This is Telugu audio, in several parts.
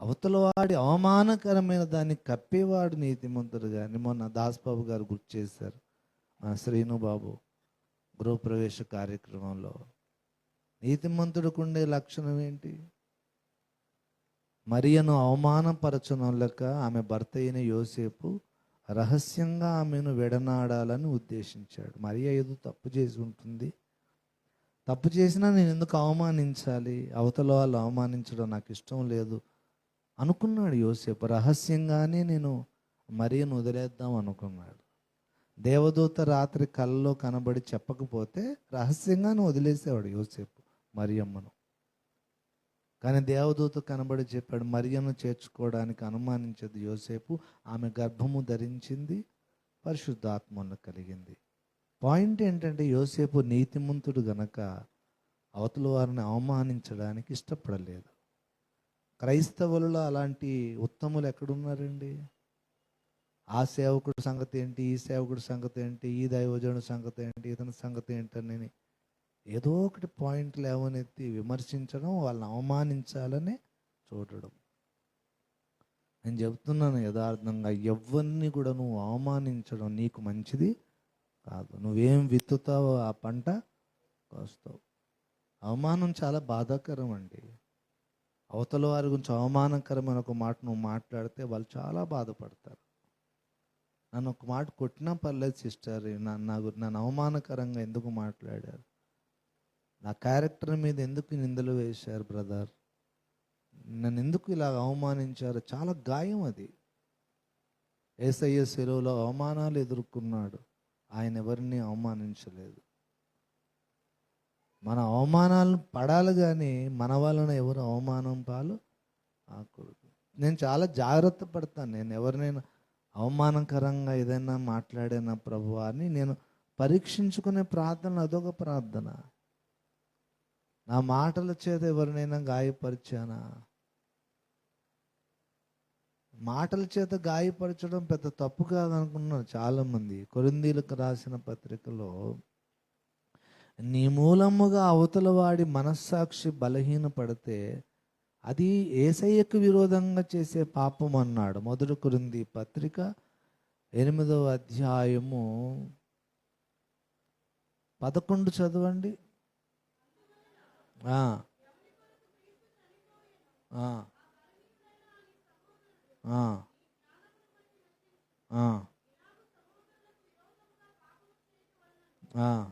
అవతల వాడి అవమానకరమైన దాన్ని కప్పేవాడు నీతిమంతుడు కానీ మొన్న దాస్బాబు గారు గుర్తు చేశారు. మన శ్రీను బాబు గృహప్రవేశ కార్యక్రమంలో నీతిమంతుడికి ఉండే లక్షణం ఏంటి? మరియను అవమానపరచడం లెక్క ఆమె భర్త అయిన యోసేపు రహస్యంగా ఆమెను విడనాడాలని ఉద్దేశించాడు. మరియ ఏదో తప్పు చేసి ఉంటుంది. తప్పు చేసినా నేను ఎందుకు అవమానించాలి? అవతల వాళ్ళు అవమానించడం నాకు ఇష్టం లేదు. అనుకున్నాడు యోసేపు రహస్యంగానే నేను మరియను వదిలేద్దాం అనుకున్నాడు. దేవదూత రాత్రి కళ్ళలో కనబడి చెప్పకపోతే రహస్యంగానే వదిలేసేవాడు యోసేపు మరియమ్మను. కానీ దేవదూత కనబడి చెప్పాడు మరియను చేర్చుకోవడానికి అనుమానించదు యోసేపు ఆమె గర్భము ధరించింది పరిశుద్ధాత్మను కలిగింది. పాయింట్ ఏంటంటే యోసేపు నీతిమంతుడు గనక అవతల వారిని అవమానించడానికి ఇష్టపడలేదు. క్రైస్తవులలో అలాంటి ఉత్తములు ఎక్కడున్నారండి? ఆ సేవకుడు సంగతి ఏంటి? ఈ సేవకుడి సంగతి ఏంటి? ఈ దైవజనుడి సంగతి ఏంటి? ఇతని సంగతి ఏంటని ఏదో ఒకటి పాయింట్ లేవనెత్తి విమర్శించడం వాళ్ళని అవమానించాలని చూడడం. నేను చెప్తున్నాను యథార్థంగా ఎవరిని కూడా నువ్వు అవమానించడం నీకు మంచిది కాదు. నువ్వేం విత్తుతావో ఆ పంట కోస్తావు. అవమానం చాలా బాధాకరం అండి అవతల వారి గురించి అవమానకరమైన ఒక మాట నువ్వు మాట్లాడితే వాళ్ళు చాలా బాధపడతారు. నన్ను ఒక మాట కొట్టినా పర్లేదు సిస్టర్ నా- నా గురి- నన్ను అవమానకరంగా ఎందుకు మాట్లాడారు? నా క్యారెక్టర్ మీద ఎందుకు నిందలు వేశారు బ్రదర్? నన్ను ఎందుకు ఇలా అవమానించారు? చాలా గాయం అది. ఏసయ్య సెలవులో అవమానాలు ఎదుర్కొన్నాడు. ఆయన ఎవరిని అవమానించలేదు. మన అవమానాలను పడాలి కానీ మన వలన ఎవరు అవమానం పాలు? ఆకూడదు నేను చాలా జాగ్రత్త పడతాను. నేను ఎవరినైనా అవమానకరంగా ఏదైనా మాట్లాడిన ప్రభు అని నేను పరీక్షించుకునే ప్రార్థన అదొక ప్రార్థన. నా మాటల చేత ఎవరినైనా గాయపరిచానా? మాటల చేత గాయపరచడం పెద్ద తప్పు కాదనుకున్నారు చాలామంది. కొరిందీలకు రాసిన పత్రికలో నీ మూలముగా అవతల వాడి మనస్సాక్షి బలహీన పడితే అది ఏసయ్యకు విరోధంగా చేసే పాపం అన్నాడు. మొదటి కురింది పత్రిక ఎనిమిదవ అధ్యాయము పదకొండు చదవండి. ఆ. ఆ. ఆ. ఆ. ఆ.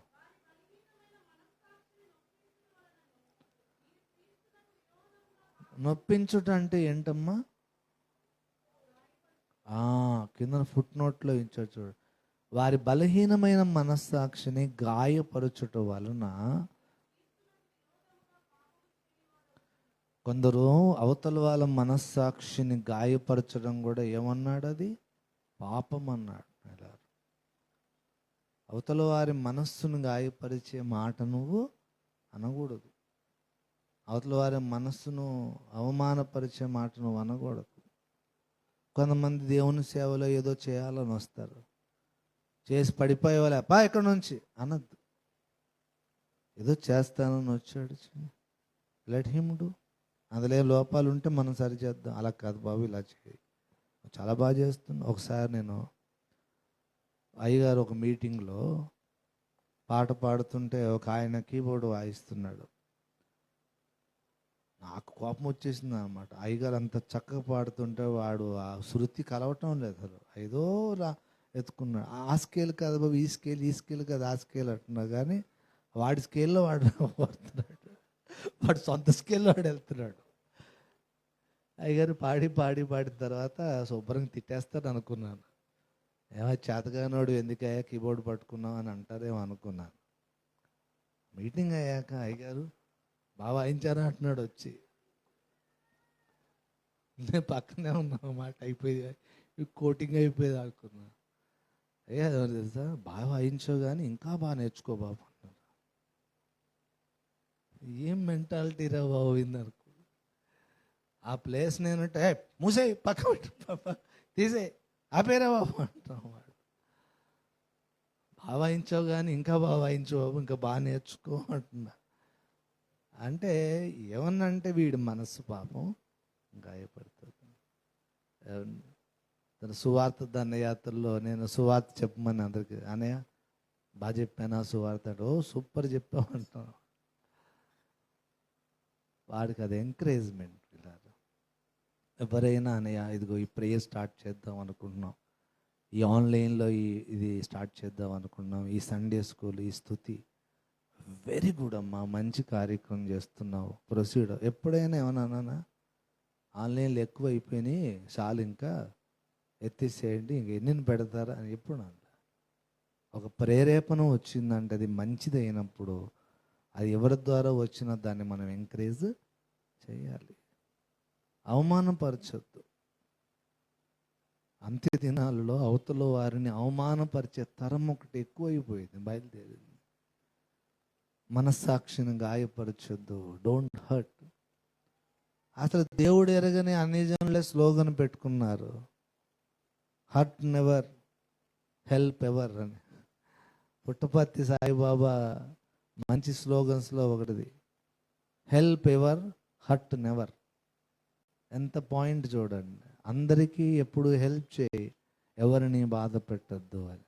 నొప్పించుట అంటే ఏంటమ్మా? ఆ, కింద ఫుట్ నోట్లో ఇచ్చారు చూడు. వారి బలహీనమైన మనస్సాక్షిని గాయపరచుట వలన కొందరు అవతల వాళ్ళ మనస్సాక్షిని గాయపరచడం కూడా ఏమన్నాడు అది? పాపం అన్నాడు ఇలా అవతల వారి మనస్సును గాయపరిచే మాట నువ్వు అనకూడదు. అవతల వారి మనస్సును అవమానపరిచే మాటను అనకూడదు కొంతమంది దేవుని సేవలో ఏదో చేయాలని వస్తారు. చేసి పడిపోయే వాళ్ళు అప్పా ఎక్కడి నుంచి అనద్దు. ఏదో చేస్తానని వచ్చాడు లెట్ హిమ్ డూ అందులో లోపాలు ఉంటే మనం సరిచేద్దాం అలా కాదు బాబు ఇలా చేయి. చాలా బాగా చేస్తుంది ఒకసారి నేను అయ్యగారు ఒక మీటింగ్లో పాట పాడుతుంటే ఒక ఆయన కీబోర్డ్ వాయిస్తున్నాడు. నాకు కోపం వచ్చేసింది అనమాట అయ్యగారు అంత చక్కగా పాడుతుంటే వాడు ఆ శృతి కలవటం లేదు అసలు. ఏదో రా ఎత్తుకున్నాడు. ఆ స్కేల్ కాదు బాబు ఈ స్కేల్ ఈ స్కేల్ కాదు ఆ స్కేల్ అంటున్నా కానీ వాడి స్కేల్లో వాడు పడుతున్నాడు. వాడు సొంత స్కేల్లో వాడు వెళ్తున్నాడు. అయ్యగారు పాడి పాడి పాడిన తర్వాత శుభ్రంగా తిట్టేస్తాడు అనుకున్నాను. ఏమో చేతగానోడు ఎందుకయ్యా కీబోర్డ్ పట్టుకున్నావు అని అంటారేమో అనుకున్నాను. మీటింగ్ అయ్యాక అయ్యగారు బాగా వాయించారా అంటున్నాడు వచ్చి. నేను పక్కనే ఉన్నా మాట అయిపోయింది. కోటింగ్ అయిపోయేది అనుకున్నా. అయ్యా ఎవరు తెలుసా? బాగా వాయించావు కానీ ఇంకా బాగా నేర్చుకో బాబు అన్నారు ఏం మెంటాలిటీ రా బాబు అనుకో. ఆ ప్లేస్ నేను "ఏయ్, మూసేయ్ పక్క పెట్టు పాప తీసే ఆపేరా బాబు అంటాం వాడు. బాగా వాయించావు కానీ ఇంకా బాగా వాయించు బాబు ఇంకా బాగా నేర్చుకో అంటున్నా అంటే ఏమన్నంటే వీడి మనస్సు పాపం గాయపడుతుంది. తన సువార్త దండయాత్రలో నేను సువార్త చెప్పమని అందరికి అనే బాగా చెప్పాను సువార్త? ఓ సూపర్ చెప్పామంటాం వాడికి అది ఎంకరేజ్మెంట్ ఇలా ఎవరైనా అనయ్య ఇదిగో ఈ ప్రేయర్ స్టార్ట్ చేద్దాం అనుకుంటున్నాం. ఈ ఆన్లైన్లో ఈ ఇది స్టార్ట్ చేద్దాం అనుకున్నాం ఈ సండే స్కూల్ ఈ స్థుతి వెరీ గుడ్ అమ్మా మంచి కార్యక్రమం చేస్తున్నావు. ప్రొసీడ్ ఎప్పుడైనా ఏమన్నా అన్నానా? ఆన్లైన్లో ఎక్కువ అయిపోయినాయి చాలు ఇంకా ఎత్తేసేయండి ఇంక ఎన్ని పెడతారా అని ఎప్పుడు అంట ఒక ప్రేరేపణ వచ్చిందంటే అది మంచిది అయినప్పుడు అది ఎవరి ద్వారా వచ్చినా దాన్ని మనం ఎంకరేజ్ చేయాలి. అవమానపరచొద్దు. అంత్య దినాలలో అవతల వారిని అవమానపరిచే తరం ఒకటి ఎక్కువైపోయింది బయలుదేరింది. మనస్సాక్షిని గాయపరచొద్దు. డోంట్ హర్ట్ అసలు దేవుడు ఎరగని అన్ని జనులే స్లోగన్ పెట్టుకున్నారు. హర్ట్ నెవర్ హెల్ప్ ఎవర్ అని. పుట్టపర్తి సాయిబాబా మంచి స్లోగన్స్లో ఒకటిది. హెల్ప్ ఎవర్ హర్ట్ నెవర్ ఎంత పాయింట్ చూడండి. అందరికీ ఎప్పుడు హెల్ప్ చేయి. ఎవరిని బాధ పెట్టద్దు అని.